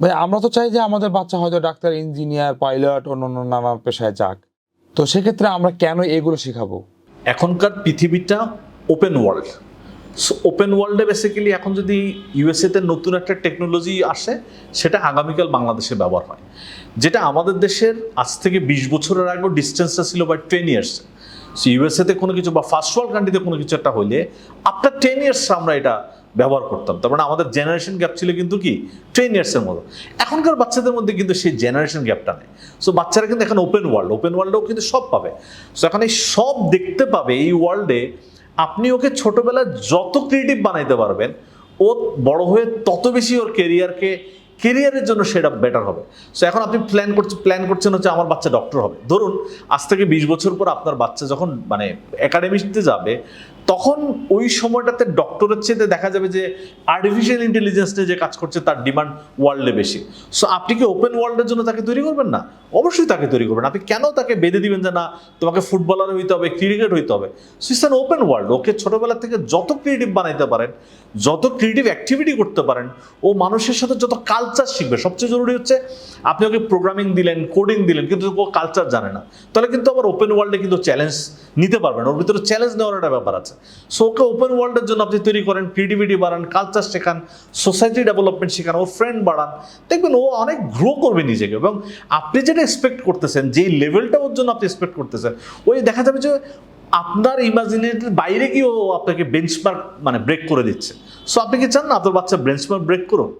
ভাই, আমরা তো চাই যে আমাদের বাচ্চা হয়তো ডাক্তার, ইঞ্জিনিয়ার, পাইলট, অন্যান্য নানান পেশায় যাক। তো সেক্ষেত্রে আমরা কেন এগুলো শেখাবো? এখনকার পৃথিবীটা ওপেন ওয়ার্ল্ড সো ওপেন ওয়ার্ল্ডে বেসিক্যালি এখন যদি ইউএসএতে নতুন একটা টেকনোলজি আসে, সেটা আগামীকাল বাংলাদেশে ব্যবহার হয়। যেটা আমাদের দেশের আজ থেকে বিশ বছরের আগেও ডিস্টেন্সটা ছিল বাই টেন ইয়ার্স সো ইউএসএতে কোনো কিছু বা ফার্স্ট ওয়ার্ল্ড কান্ট্রিতে কোনো কিছু একটা হইলে আফটার টেন ইয়ার্স আমরা এটা ব্যবহার করতাম। তার মানে আমাদের জেনারেশন গ্যাপ ছিল কিন্তু কি? টেন ইয়ার্সের মতো। এখনকার বাচ্চাদের মধ্যে কিন্তু সেই জেনারেশন গ্যাপটা নেই। সো বাচ্চারা কিন্তু এখন ওপেন ওয়ার্ল্ড ওপেন ওয়ার্ল্ডেও কিন্তু সব পাবে। সো এখন এই সব দেখতে পাবে এই ওয়ার্ল্ডে আপনি ওকে ছোটবেলায় যত ক্রিয়েটিভ বানাইতে পারবেন, ও বড় হয়ে তত বেশি ওর কেরিয়ারকে কেরিয়ারের জন্য সেটা বেটার হবে। সো এখন আপনি প্ল্যান করছেন প্ল্যান করছেন হচ্ছে আমার বাচ্চা ডক্টর হবে। ধরুন, আজ থেকে বিশ বছর পর আপনার বাচ্চা যখন মানে একাডেমিতে যাবে তখন ওই সময়টাতে ডক্টরের চেয়ে দেখা যাবে যে আর্টিফিশিয়াল ইন্টেলিজেন্স নিয়ে যে কাজ করছে, তার ডিমান্ড ওয়ার্ল্ডে বেশি। সো আপনি কি ওপেন ওয়ার্ল্ডের জন্য তাকে তৈরি করবেন না? অবশ্যই তাকে তৈরি করবেন। আপনি কেন তাকে বেঁধে দিবেন যে না, তোমাকে ফুটবলার হইতে হবে ক্রিকেট হইতে হবে? So an open world okay ছোটবেলা থেকে যত ক্রিয়েটিভ বানাইতে পারেন, যত ক্রিয়েটিভ অ্যাক্টিভিটি করতে পারেন, ও মানুষের সাথে যত কালচার শিখবে, সবচেয়ে জরুরি হচ্ছে আপনি ওকে প্রোগ্রামিং দিলেন কোডিং দিলেন, কিন্তু ও কালচার জানে না। তাহলে কিন্তু আবার ওপেন ওয়ার্ল্ডে কিন্তু চ্যালেঞ্জ নিতে পারবেন ওর ভিতরে চ্যালেঞ্জ নেওয়ার একটা ব্যাপার আছে। সো ওকে ওপেন ওয়ার্ল্ডের জন্য আপনি তৈরি করেন ক্রিয়েটিভিটি বাড়ান কালচার শেখান সোসাইটি ডেভেলপমেন্ট শেখান, ও ফ্রেন্ড বাড়ান। দেখবেন ও অনেক গ্রো করবে নিজেকে এবং আপনি যেটা এক্সপেক্ট করতেছেন, যেই লেভেলটা ওর জন্য আপনি এক্সপেক্ট করতেছেন, ওই দেখা যাবে যে আপনার ইমাজিনেটির বাইরে গিয়েও আপনাকে বেঞ্চমার্ক মানে ব্রেক করে দিচ্ছে। সো আপনি কি চান না আপনার বাচ্চা বেঞ্চমার্ক ব্রেক করুন